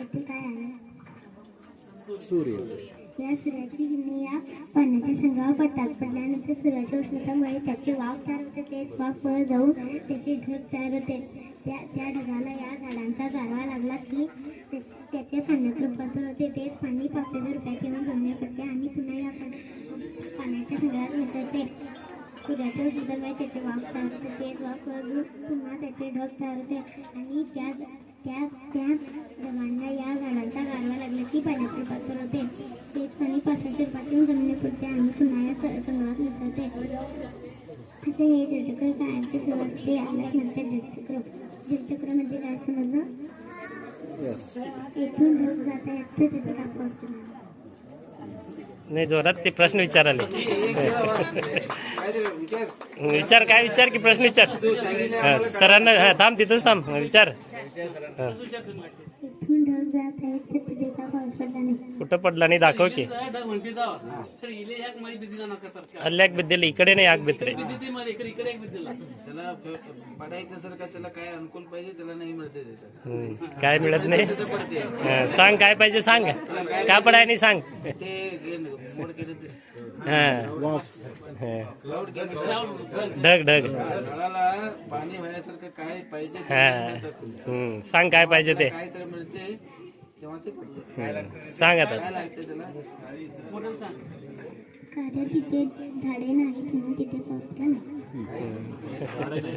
येथे काय आहे सूर्य. या सूर्याची किरणे या पाण्याच्या संघावर पडतात. पडल्यानंतर सूर्याच्या उष्णतामुळे त्याचे वाफ तयार होते. तेच वाफ पळ जाऊन त्याचे ढग तयार होते. त्या त्या ढगाला या झाडांचा गारवा लागला की त्याचे पाण्यात रूपांतर होते. तेच पाणी पाचशे रुपये किंवा गम्य पडते आणि पुन्हा या पाण्याच्या संघात मिसळते. सूर्याच्या उष्णतामुळे त्याचे वाफ तयार होते. तेच वाफ वर जाऊन पुन्हा त्याचे ढग तयार होते. आणि त्या त्या त्या की पाण्यात रूपांतर होते. तेच पाणी पावसाच्या रूपातून जमिनीत पडते आणि पुन्हा या स- समुद्रात मिसळते असे हे जलचक्र कायमचे सुरू असते. यालाच म्हणतात जलचक्र. जलचक्र म्हणजे काय समजलं यस येथून ढग जात आहेत ते तिथे दाखवतो नाही. जोरात ते प्रश्न विचाराले. विचार काय विचार की प्रश्न विचार? सरांना हा थांब तिथंच थांब. विचार. कुठं पडला नाही? दाखव की. अल्ल्याक बिद्देल इकडे नाही आग बित्रे काय मिळते हम्म, काय मिळत नाही? सांग काय पाहिजे सांग. का पडाय नाही सांग. ढग ढग. पाणी काय पाहिजे हम्म, सांग काय पाहिजे ते. ते सांगा काय कारण तिथे झाडे नाही म्हणून तिथे पावसाळा नाही.